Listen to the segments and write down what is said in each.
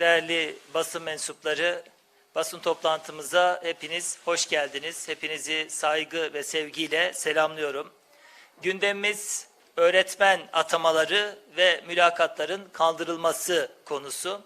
değerli basın mensupları, basın toplantımıza hepiniz hoş geldiniz. Hepinizi saygı ve sevgiyle selamlıyorum. Gündemimiz öğretmen atamaları ve mülakatların kaldırılması konusu.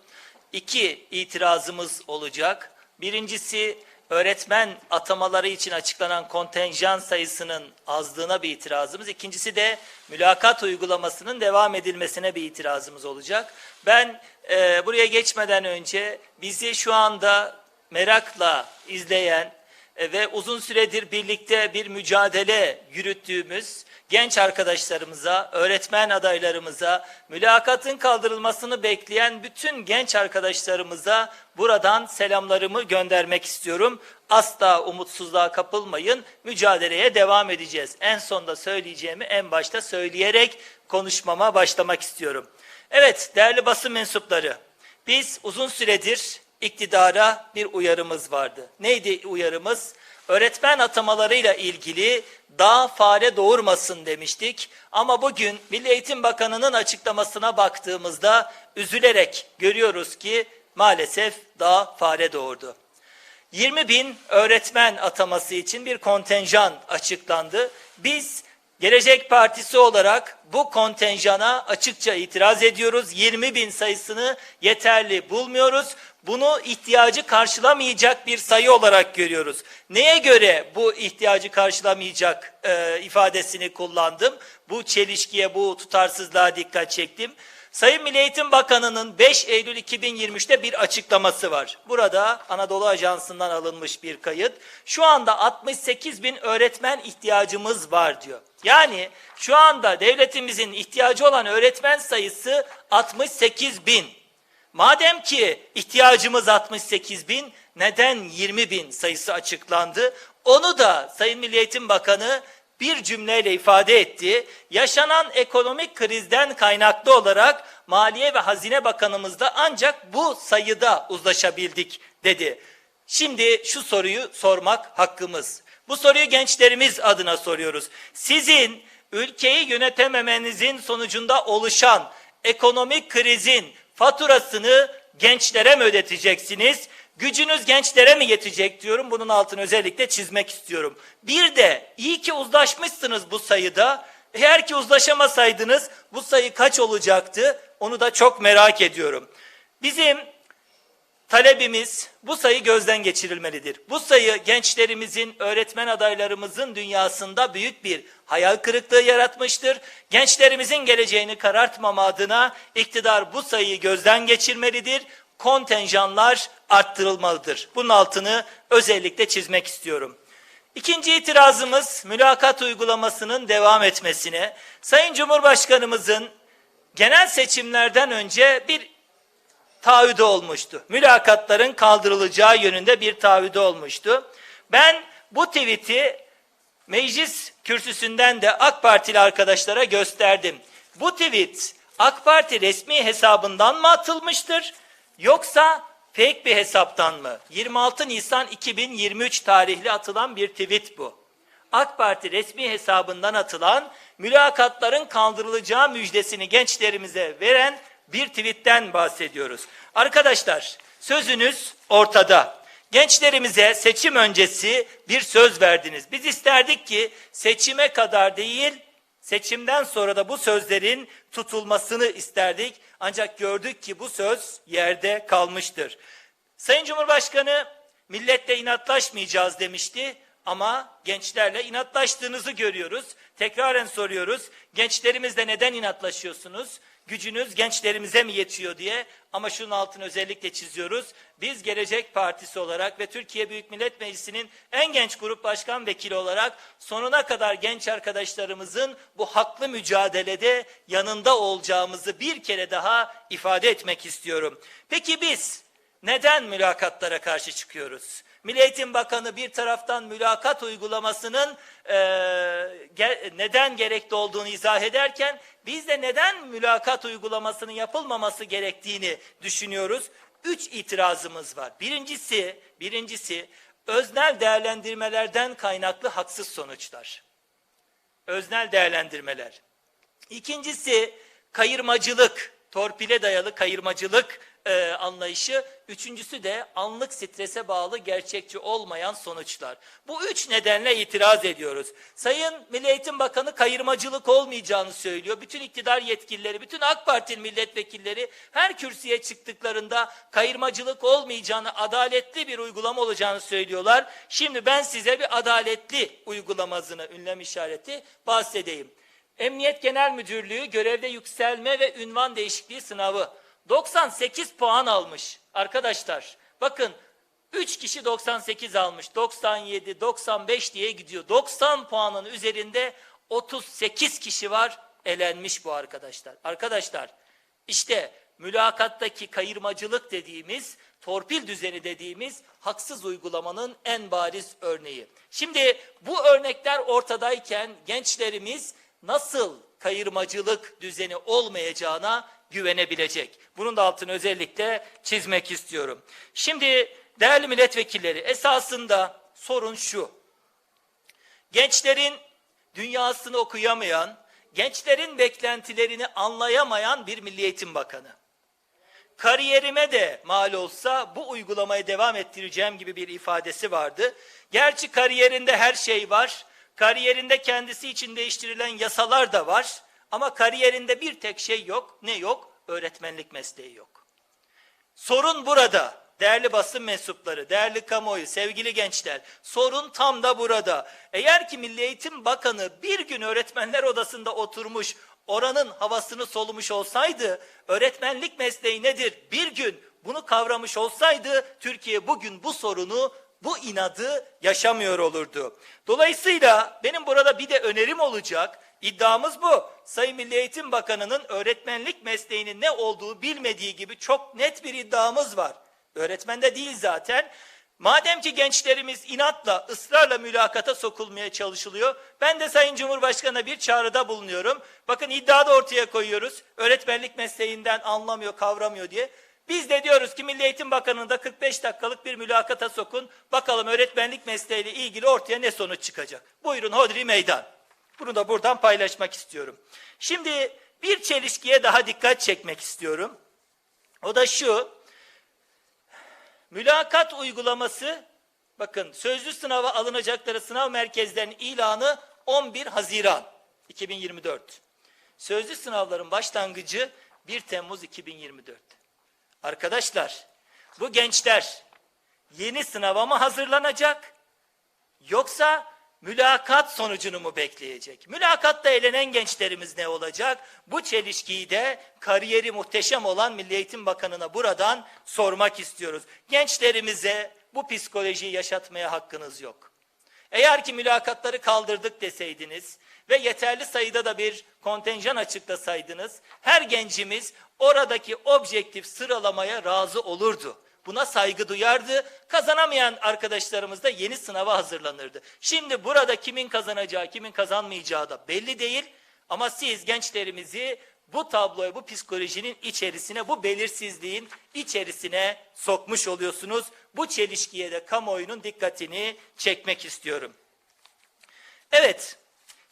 İki itirazımız olacak. Birincisi öğretmen atamaları için açıklanan kontenjan sayısının azlığına bir itirazımız. İkincisi de mülakat uygulamasının devam edilmesine bir itirazımız olacak. Ben e, buraya geçmeden önce bizi şu anda merakla izleyen ve uzun süredir birlikte bir mücadele yürüttüğümüz genç arkadaşlarımıza, öğretmen adaylarımıza, mülakatın kaldırılmasını bekleyen bütün genç arkadaşlarımıza buradan selamlarımı göndermek istiyorum. Asla umutsuzluğa kapılmayın, mücadeleye devam edeceğiz. En sonda söyleyeceğimi en başta söyleyerek konuşmama başlamak istiyorum. Evet, değerli basın mensupları, biz uzun süredir iktidara bir uyarımız vardı. Neydi uyarımız? Öğretmen atamalarıyla ilgili daha fare doğurmasın demiştik. Ama bugün Milli Eğitim Bakanı'nın açıklamasına baktığımızda üzülerek görüyoruz ki maalesef daha fare doğurdu. 20 bin öğretmen ataması için bir kontenjan açıklandı. Biz Gelecek Partisi olarak bu kontenjana açıkça itiraz ediyoruz. 20 bin sayısını yeterli bulmuyoruz. Bunu ihtiyacı karşılamayacak bir sayı olarak görüyoruz. Neye göre bu ihtiyacı karşılamayacak e, ifadesini kullandım? Bu çelişkiye, bu tutarsızlığa dikkat çektim. Sayın Milli Eğitim Bakanı'nın 5 Eylül 2023'te bir açıklaması var. Burada Anadolu Ajansı'ndan alınmış bir kayıt. Şu anda 68 bin öğretmen ihtiyacımız var diyor. Yani şu anda devletimizin ihtiyacı olan öğretmen sayısı 68 bin. Madem ki ihtiyacımız 68 bin, neden 20 bin sayısı açıklandı? Onu da Sayın Milli Eğitim Bakanı bir cümleyle ifade etti. Yaşanan ekonomik krizden kaynaklı olarak Maliye ve Hazine Bakanımızda ancak bu sayıda uzlaşabildik dedi. Şimdi şu soruyu sormak hakkımız. Bu soruyu gençlerimiz adına soruyoruz. Sizin ülkeyi yönetememenizin sonucunda oluşan ekonomik krizin faturasını gençlere mi ödeteceksiniz? Gücünüz gençlere mi yetecek diyorum. Bunun altını özellikle çizmek istiyorum. Bir de iyi ki uzlaşmışsınız bu sayıda. Eğer ki uzlaşamasaydınız bu sayı kaç olacaktı? Onu da çok merak ediyorum. Bizim talebimiz bu sayı gözden geçirilmelidir. Bu sayı gençlerimizin, öğretmen adaylarımızın dünyasında büyük bir hayal kırıklığı yaratmıştır. Gençlerimizin geleceğini karartmama adına iktidar bu sayıyı gözden geçirmelidir. Kontenjanlar arttırılmalıdır. Bunun altını özellikle çizmek istiyorum. İkinci itirazımız mülakat uygulamasının devam etmesine. Sayın Cumhurbaşkanımızın genel seçimlerden önce bir taahhüdü olmuştu. Mülakatların kaldırılacağı yönünde bir taahhüdü olmuştu. Ben bu tweet'i meclis kürsüsünden de AK Partili arkadaşlara gösterdim. Bu tweet AK Parti resmi hesabından mı atılmıştır yoksa fake bir hesaptan mı? 26 Nisan 2023 tarihli atılan bir tweet bu. AK Parti resmi hesabından atılan mülakatların kaldırılacağı müjdesini gençlerimize veren bir tweetten bahsediyoruz. Arkadaşlar sözünüz ortada. Gençlerimize seçim öncesi bir söz verdiniz. Biz isterdik ki seçime kadar değil, seçimden sonra da bu sözlerin tutulmasını isterdik. Ancak gördük ki bu söz yerde kalmıştır. Sayın Cumhurbaşkanı milletle inatlaşmayacağız demişti ama gençlerle inatlaştığınızı görüyoruz. Tekraren soruyoruz. Gençlerimizle neden inatlaşıyorsunuz? Gücünüz gençlerimize mi yetiyor diye ama şunun altını özellikle çiziyoruz. Biz Gelecek Partisi olarak ve Türkiye Büyük Millet Meclisi'nin en genç grup başkan vekili olarak sonuna kadar genç arkadaşlarımızın bu haklı mücadelede yanında olacağımızı bir kere daha ifade etmek istiyorum. Peki biz neden mülakatlara karşı çıkıyoruz? Milli Eğitim Bakanı bir taraftan mülakat uygulamasının e, ge, neden gerekli olduğunu izah ederken biz de neden mülakat uygulamasının yapılmaması gerektiğini düşünüyoruz. Üç itirazımız var. Birincisi, birincisi öznel değerlendirmelerden kaynaklı haksız sonuçlar. Öznel değerlendirmeler. İkincisi kayırmacılık, torpile dayalı kayırmacılık e, anlayışı. Üçüncüsü de anlık strese bağlı gerçekçi olmayan sonuçlar. Bu üç nedenle itiraz ediyoruz. Sayın Milli Eğitim Bakanı kayırmacılık olmayacağını söylüyor. Bütün iktidar yetkilileri, bütün AK Parti milletvekilleri her kürsüye çıktıklarında kayırmacılık olmayacağını, adaletli bir uygulama olacağını söylüyorlar. Şimdi ben size bir adaletli uygulamasını, ünlem işareti bahsedeyim. Emniyet Genel Müdürlüğü görevde yükselme ve ünvan değişikliği sınavı 98 puan almış arkadaşlar. Bakın 3 kişi 98 almış. 97, 95 diye gidiyor. 90 puanın üzerinde 38 kişi var elenmiş bu arkadaşlar. Arkadaşlar işte mülakattaki kayırmacılık dediğimiz, torpil düzeni dediğimiz haksız uygulamanın en bariz örneği. Şimdi bu örnekler ortadayken gençlerimiz nasıl kayırmacılık düzeni olmayacağına güvenebilecek. Bunun da altını özellikle çizmek istiyorum. Şimdi değerli milletvekilleri esasında sorun şu. Gençlerin dünyasını okuyamayan, gençlerin beklentilerini anlayamayan bir Milli Eğitim Bakanı. Kariyerime de mal olsa bu uygulamayı devam ettireceğim gibi bir ifadesi vardı. Gerçi kariyerinde her şey var. Kariyerinde kendisi için değiştirilen yasalar da var. Ama kariyerinde bir tek şey yok. Ne yok? Öğretmenlik mesleği yok. Sorun burada. Değerli basın mensupları, değerli kamuoyu, sevgili gençler. Sorun tam da burada. Eğer ki Milli Eğitim Bakanı bir gün öğretmenler odasında oturmuş, oranın havasını solumuş olsaydı, öğretmenlik mesleği nedir? Bir gün bunu kavramış olsaydı, Türkiye bugün bu sorunu, bu inadı yaşamıyor olurdu. Dolayısıyla benim burada bir de önerim olacak. İddiamız bu. Sayın Milli Eğitim Bakanı'nın öğretmenlik mesleğinin ne olduğu bilmediği gibi çok net bir iddiamız var. Öğretmen de değil zaten. Madem ki gençlerimiz inatla, ısrarla mülakata sokulmaya çalışılıyor, ben de Sayın Cumhurbaşkanı'na bir çağrıda bulunuyorum. Bakın iddia da ortaya koyuyoruz. Öğretmenlik mesleğinden anlamıyor, kavramıyor diye. Biz de diyoruz ki Milli Eğitim Bakanı'nı da 45 dakikalık bir mülakata sokun. Bakalım öğretmenlik mesleğiyle ilgili ortaya ne sonuç çıkacak. Buyurun hodri meydan. Bunu da buradan paylaşmak istiyorum. Şimdi bir çelişkiye daha dikkat çekmek istiyorum. O da şu. Mülakat uygulaması bakın sözlü sınava alınacakları sınav merkezlerinin ilanı 11 Haziran 2024. Sözlü sınavların başlangıcı 1 Temmuz 2024. Arkadaşlar bu gençler yeni sınava mı hazırlanacak yoksa mülakat sonucunu mu bekleyecek? Mülakatta elenen gençlerimiz ne olacak? Bu çelişkiyi de kariyeri muhteşem olan Milli Eğitim Bakanı'na buradan sormak istiyoruz. Gençlerimize bu psikolojiyi yaşatmaya hakkınız yok. Eğer ki mülakatları kaldırdık deseydiniz ve yeterli sayıda da bir kontenjan açıklasaydınız, her gencimiz oradaki objektif sıralamaya razı olurdu. Buna saygı duyardı. Kazanamayan arkadaşlarımız da yeni sınava hazırlanırdı. Şimdi burada kimin kazanacağı, kimin kazanmayacağı da belli değil. Ama siz gençlerimizi bu tabloya, bu psikolojinin içerisine, bu belirsizliğin içerisine sokmuş oluyorsunuz. Bu çelişkiye de kamuoyunun dikkatini çekmek istiyorum. Evet,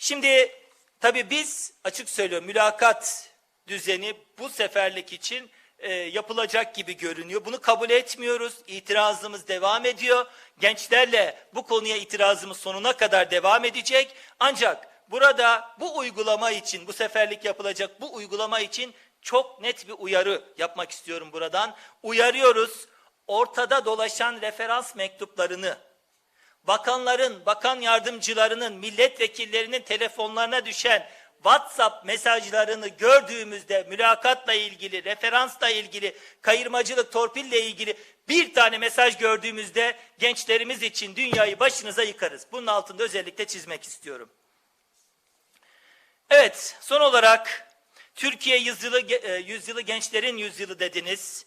şimdi tabii biz açık söylüyorum mülakat düzeni bu seferlik için e, yapılacak gibi görünüyor. Bunu kabul etmiyoruz. İtirazımız devam ediyor. Gençlerle bu konuya itirazımız sonuna kadar devam edecek. Ancak burada bu uygulama için, bu seferlik yapılacak bu uygulama için çok net bir uyarı yapmak istiyorum buradan. Uyarıyoruz. Ortada dolaşan referans mektuplarını bakanların, bakan yardımcılarının, milletvekillerinin telefonlarına düşen WhatsApp mesajlarını gördüğümüzde mülakatla ilgili, referansla ilgili, kayırmacılık, torpille ilgili bir tane mesaj gördüğümüzde gençlerimiz için dünyayı başınıza yıkarız. Bunun altında özellikle çizmek istiyorum. Evet, son olarak Türkiye yüzyılı, e, yüzyılı gençlerin yüzyılı dediniz.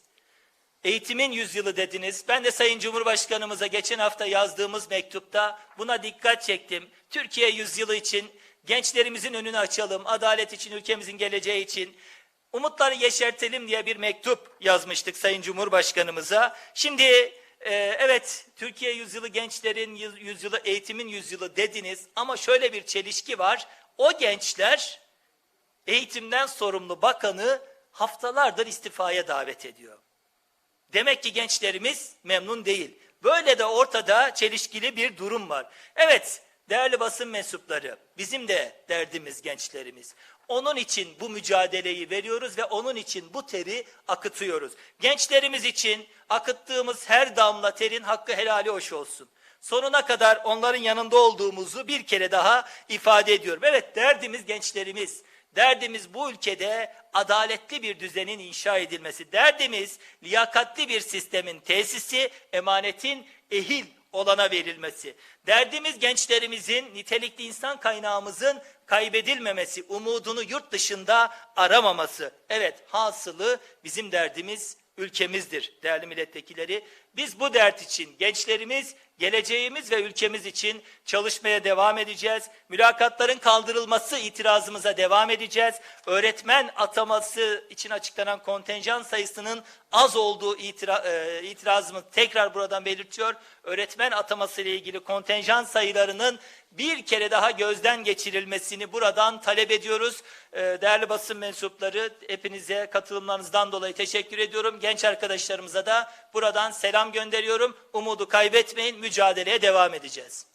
Eğitimin yüzyılı dediniz. Ben de Sayın Cumhurbaşkanımıza geçen hafta yazdığımız mektupta buna dikkat çektim. Türkiye yüzyılı için gençlerimizin önünü açalım, adalet için, ülkemizin geleceği için, umutları yeşertelim diye bir mektup yazmıştık Sayın Cumhurbaşkanımıza. Şimdi e, evet Türkiye yüzyılı gençlerin yüzyılı, eğitimin yüzyılı dediniz ama şöyle bir çelişki var. O gençler eğitimden sorumlu bakanı haftalardır istifaya davet ediyor. Demek ki gençlerimiz memnun değil. Böyle de ortada çelişkili bir durum var. Evet, değerli basın mensupları, bizim de derdimiz gençlerimiz. Onun için bu mücadeleyi veriyoruz ve onun için bu teri akıtıyoruz. Gençlerimiz için akıttığımız her damla terin hakkı helali hoş olsun. Sonuna kadar onların yanında olduğumuzu bir kere daha ifade ediyorum. Evet derdimiz gençlerimiz. Derdimiz bu ülkede adaletli bir düzenin inşa edilmesi. Derdimiz liyakatli bir sistemin tesisi, emanetin ehil olana verilmesi. Derdimiz gençlerimizin, nitelikli insan kaynağımızın kaybedilmemesi, umudunu yurt dışında aramaması. Evet, hasılı bizim derdimiz ülkemizdir değerli milletvekilleri. Biz bu dert için gençlerimiz, geleceğimiz ve ülkemiz için çalışmaya devam edeceğiz. Mülakatların kaldırılması itirazımıza devam edeceğiz. Öğretmen ataması için açıklanan kontenjan sayısının az olduğu itira, e, itirazımı tekrar buradan belirtiyor. Öğretmen ataması ile ilgili kontenjan sayılarının bir kere daha gözden geçirilmesini buradan talep ediyoruz. Ee, Değerli basın mensupları hepinize katılımlarınızdan dolayı teşekkür ediyorum. Genç arkadaşlarımıza da buradan selam gönderiyorum. Umudu kaybetmeyin, mücadeleye devam edeceğiz.